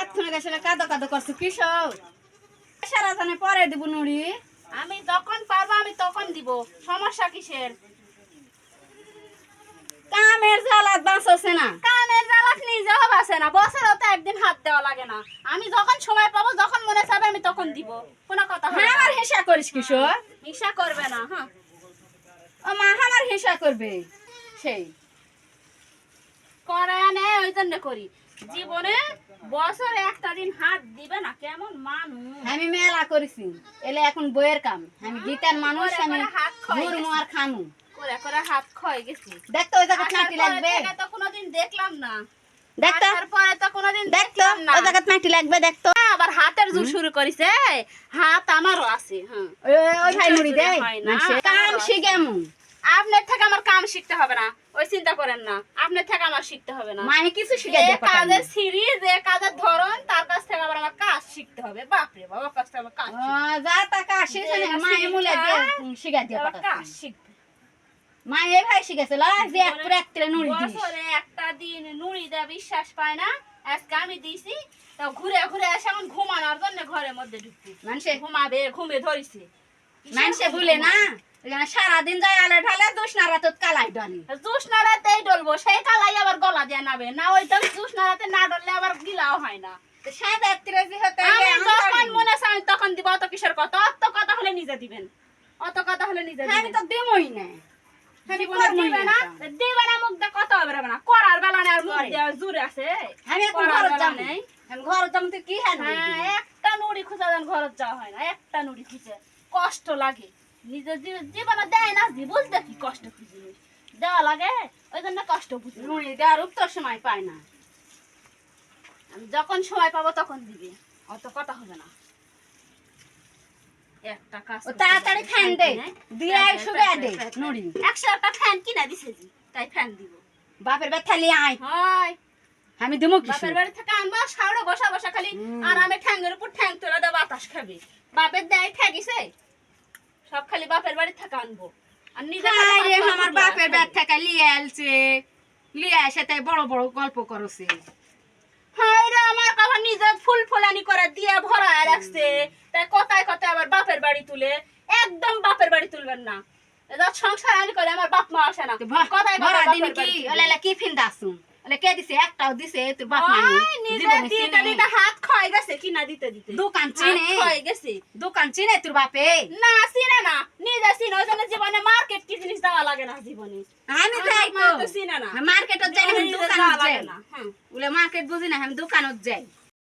এখন গেছে কাদো কাদো করছ কিসব সারা জানে পরে দিব নুড়ি। আমি যখন পারব আমি তখন দিব। সমস্যা কিসের? কামের জ্বালাত বাঁচছে না। কানের জ্বালাত নিজে না। বছরও তো একদিন হাত দেওয়া লাগে না। আমি যখন সময় পাবো যখন মনে চাবে আমি তখন দিব। কোনো কথা হবে হ্যাঁ আমার হিসা করিস কিশোর হিংসা করবে না হ্যাঁ। ও মা আমার হিসা করবে। সেই। জন্য করি। জীবনে বছরে একটা দিন হাত দিবে না কেমন মানুষ? আমি মেলা করেছি। এলে এখন বইয়ের কাম। আমি গীতার মানুষ আমি ঘুরমু আর করে করে হাত ক্ষয় গেছি। দেখতো ওই জায়গাত আসার লাগবে? তো কোনোদিন দেখলাম না। দেখতো? পরে তো কোনোদিন দেখলাম না। ওই লাগবে দেখতো? আবার হাতের জোর শুরু করিছে হাত আমারও আছে হ্যাঁ। ওই- ওই ভাই মুড়ি দেয় হয় না। মানুষে কাম শিখেমু আপনার থেকে আমার কাম শিখতে হবে না। ওই চিন্তা করেন না। আপনার থেকে আমার শিখতে হবে না। মায়ে কিছু শিখে কাজের সিঁড়ি যে কাজের ধরন তার কাছ থেকে আবার আমার কাজ শিখতে হবে। বাপরে বাবা কাছ থেকে আমার কাজ যা টাকা আসিস যে মায়ে মুলে দিয়ে শিখা দিয়ে। কাজ শিখতে। শিখেছিল যে এক পুরো এক নুড়ি বছরে একটা দিন নুড়ি বিশ্বাস পায় না। আজকে আমি দিছি তো ঘুরে ঘুরে এসে এখন ঘুমানোর জন্য ঘরের মধ্যে ঢুকতে মানুষে ঘুমাবে ঘুমে ধরিছে। মানুষে ভুলে না? সারাদিন যায় আলে ঢালে কালাই ডালি। ডলবো সেই কালাই আবার গলা দিয়ে নাবে। না ওই তো না ডললে আবার গিলাও হয় না। যখন মনে চাই তখন দিব অত কিসের কথা? অত কথা হলে নিজে দিবেন। অত কথা হলে নিজে আমি তো আমি ঘর যাম ঘর কি হ্যাঁ হ্যাঁ একটা নুড়ি খুঁজা দেন ঘরত যাওয়া হয় না। একটা নুড়ি খুঁজে। কষ্ট লাগে। নিজের জীবনে দেয় না জি বুঝতে কি কষ্ট খুঁজে দেওয়া লাগে ওই জন্য কষ্ট বুঝি। দেওয়ার উত্তর সময় পায় না। আমি যখন সময় পাবো তখন দিবে অত কথা হবে না। একটা কাজ তাড়াতাড়ি ফ্যান ফ্যান দে। দিয়ে ফ্যান, দে ফ্যান, ফ্যান। একশো একটা ফ্যান কিনা দিছে জি তাই ফ্যান দিব। বাপের ব্যথালি আয়। হয় আমি কি বাপের বাড়ি থেকে আনবা বসা বসা খালি হুম। আর আমি ঠ্যাঙ্গের উপর ঠ্যাং তুলে দেয় বাতাস খাবি। বাপের দেয় ঠ্যাগিছে? সব খালি বাপের বাড়ি থেকে আনব। আর নিজে আমার বাপের। ব্যাগ থেকে লিয়ে আলছে লিয়ে এসে তাই বড় বড় গল্প করছে। হায় রে আমার কাবা নিজে ফুল ফুলানি করে দিয়ে ভরায় রাখছে। তাই কথায় কথায় আবার বাপের বাড়ি তুলে একদম বাপের বাড়ি তুলবেন না। সংসার আনি করে আমার বাপ মা আসে না। কথায় কথায় কি বাড়ি। কি? ফিন দাসু কে দিছে? একটাও দিছে তোর বাপ মা ওই নিজে দিতে দিতে হাত ক্ষয় গেছে কিনা দিতে দিতে। দোকান চিনে। ক্ষয় গেছে। দোকান চিনে তোর বাপে। না চিনে না। নিজে চিনে ওই জন্য জীবনে মার্কেট কি জিনিস দেওয়া লাগে না জীবনে। আমি যাই মা তো তো চিনে না। মার্কেটত যাই জীবনে দোকানত যাই। লাগে না হ্যাঁ। মার্কেট বুঝি না আমি দোকানত যাই।